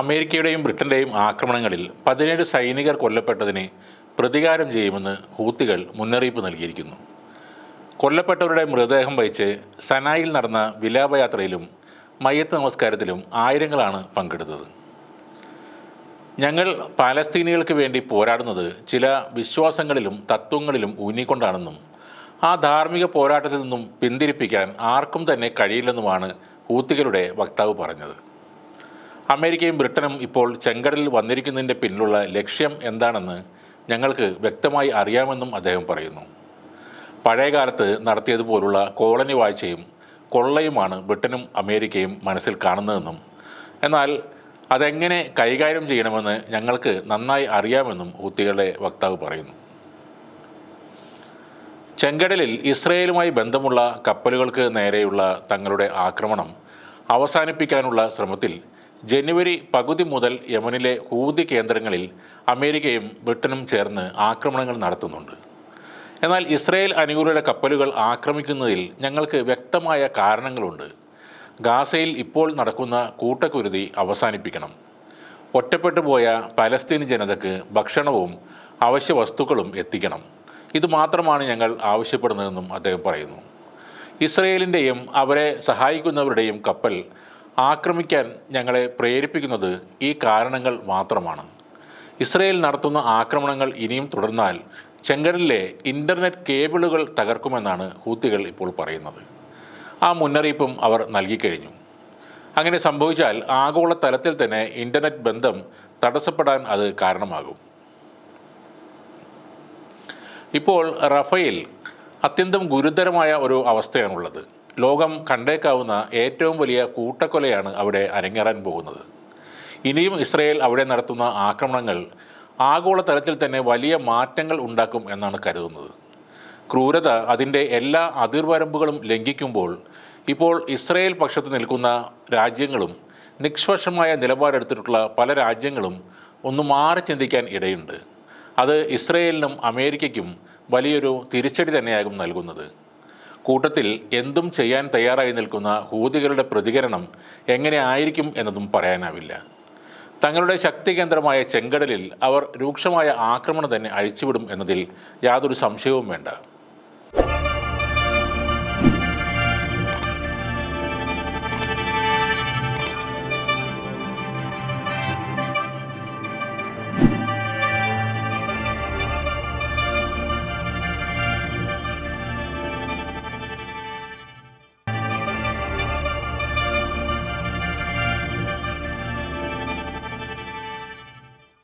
അമേരിക്കയുടെയും ബ്രിട്ടന്റെയും ആക്രമണങ്ങളിൽ പതിനേഴ് സൈനികർ കൊല്ലപ്പെട്ടതിനെ പ്രതികാരം ചെയ്യുമെന്ന് ഹൂത്തികൾ മുന്നറിയിപ്പ് നൽകിയിരിക്കുന്നു. കൊല്ലപ്പെട്ടവരുടെ മൃതദേഹം വഹിച്ച് സനായിൽ നടന്ന വിലാപയാത്രയിലും മയ്യത്ത് നമസ്കാരത്തിലും ആയിരങ്ങളാണ് പങ്കെടുത്തത്. ഞങ്ങൾ പാലസ്തീനികൾക്ക് വേണ്ടി പോരാടുന്നത് ചില വിശ്വാസങ്ങളിലും തത്വങ്ങളിലും ഊന്നിക്കൊണ്ടാണെന്നും ആ ധാർമ്മിക പോരാട്ടത്തിൽ നിന്നും പിന്തിരിപ്പിക്കാൻ ആർക്കും തന്നെ കഴിയില്ലെന്നുമാണ് ഹൂത്തികളുടെ വക്താവ് പറഞ്ഞത്. അമേരിക്കയും ബ്രിട്ടനും ഇപ്പോൾ ചെങ്കടലിൽ വന്നിരിക്കുന്നതിന്റെ പിന്നിലുള്ള ലക്ഷ്യം എന്താണെന്ന് ഞങ്ങൾക്ക് വ്യക്തമായി അറിയാമെന്നും അദ്ദേഹം പറയുന്നു. പഴയകാലത്ത് നടത്തിയതുപോലുള്ള കോളനി വാഴ്ചയും കൊള്ളയുമാണ് ബ്രിട്ടനും അമേരിക്കയും മനസ്സിൽ കാണുന്നതെന്നും എന്നാൽ അതെങ്ങനെ കൈകാര്യം ചെയ്യണമെന്ന് ഞങ്ങൾക്ക് നന്നായി അറിയാമെന്നും ഹൂത്തികളുടെ വക്താവ് പറയുന്നു. ചെങ്കടലിൽ ഇസ്രയേലുമായി ബന്ധമുള്ള കപ്പലുകൾക്ക് നേരെയുള്ള തങ്ങളുടെ ആക്രമണം അവസാനിപ്പിക്കാനുള്ള ശ്രമത്തിൽ ജനുവരി പകുതി മുതൽ യമനിലെ ഹൂതി കേന്ദ്രങ്ങളിൽ അമേരിക്കയും ബ്രിട്ടനും ചേർന്ന് ആക്രമണങ്ങൾ നടത്തുന്നുണ്ട്. എന്നാൽ ഇസ്രയേൽ അനുകൂലയുടെ കപ്പലുകൾ ആക്രമിക്കുന്നതിൽ ഞങ്ങൾക്ക് വ്യക്തമായ കാരണങ്ങളുണ്ട്. ഗാസയിൽ ഇപ്പോൾ നടക്കുന്ന കൂട്ടക്കുരുതി അവസാനിപ്പിക്കണം. ഒറ്റപ്പെട്ടു പോയ പലസ്തീൻ ജനതയ്ക്ക് ഭക്ഷണവും അവശ്യ വസ്തുക്കളും എത്തിക്കണം ഇതുമാത്രമാണ് ഞങ്ങൾ ആവശ്യപ്പെടുന്നതെന്നും അദ്ദേഹം പറയുന്നു. ഇസ്രയേലിന്റെയും അവരെ സഹായിക്കുന്നവരുടെയും കപ്പൽ ആക്രമിക്കാൻ ഞങ്ങളെ പ്രേരിപ്പിക്കുന്നത് ഈ കാരണങ്ങൾ മാത്രമാണ്. ഇസ്രയേൽ നടത്തുന്ന ആക്രമണങ്ങൾ ഇനിയും തുടർന്നാൽ ചെങ്കടലിലെ ഇന്റർനെറ്റ് കേബിളുകൾ തകർക്കുമെന്നാണ് ഹൂത്തികൾ ഇപ്പോൾ പറയുന്നത്. ആ മുന്നറിയിപ്പും അവർ നൽകിക്കഴിഞ്ഞു. അങ്ങനെ സംഭവിച്ചാൽ ആഗോള തലത്തിൽ തന്നെ ഇന്റർനെറ്റ് ബന്ധം തടസ്സപ്പെടാൻ അത് കാരണമാകും. ഇപ്പോൾ റഫയിൽ അത്യന്തം ഗുരുതരമായ ഒരു അവസ്ഥയാണുള്ളത്. ലോകം കണ്ടേക്കാവുന്ന ഏറ്റവും വലിയ കൂട്ടക്കൊലയാണ് അവിടെ അരങ്ങേറാൻ പോകുന്നത്. ഇനിയും ഇസ്രയേൽ അവിടെ നടത്തുന്ന ആക്രമണങ്ങൾ ആഗോളതലത്തിൽ തന്നെ വലിയ മാറ്റങ്ങൾ ഉണ്ടാക്കും എന്നാണ് കരുതുന്നത്. ക്രൂരത അതിന്റെ എല്ലാ അതിർവരമ്പുകളും ലംഘിക്കുമ്പോൾ ഇപ്പോൾ ഇസ്രയേൽ പക്ഷത്ത് നിൽക്കുന്ന രാജ്യങ്ങളും നിഷ്പക്ഷമായ നിലപാടെടുത്തിട്ടുള്ള പല രാജ്യങ്ങളും ഒന്ന് മാറി ചിന്തിക്കാൻ ഇടയുണ്ട്. അത് ഇസ്രയേലിനും അമേരിക്കയ്ക്കും വലിയൊരു തിരിച്ചടി തന്നെയാകും നൽകുന്നത്. കൂട്ടത്തിൽ എന്തും ചെയ്യാൻ തയ്യാറായി നിൽക്കുന്ന ഹൂതികളുടെ പ്രതികരണം എങ്ങനെ ആയിരിക്കും എന്നതും പറയാനാവില്ല. തങ്ങളുടെ ശക്തി കേന്ദ്രമായ ചെങ്കടലിൽ അവർ രൂക്ഷമായ ആക്രമണം തന്നെ അഴിച്ചുവിടും എന്നതിൽ യാതൊരു സംശയവും വേണ്ട.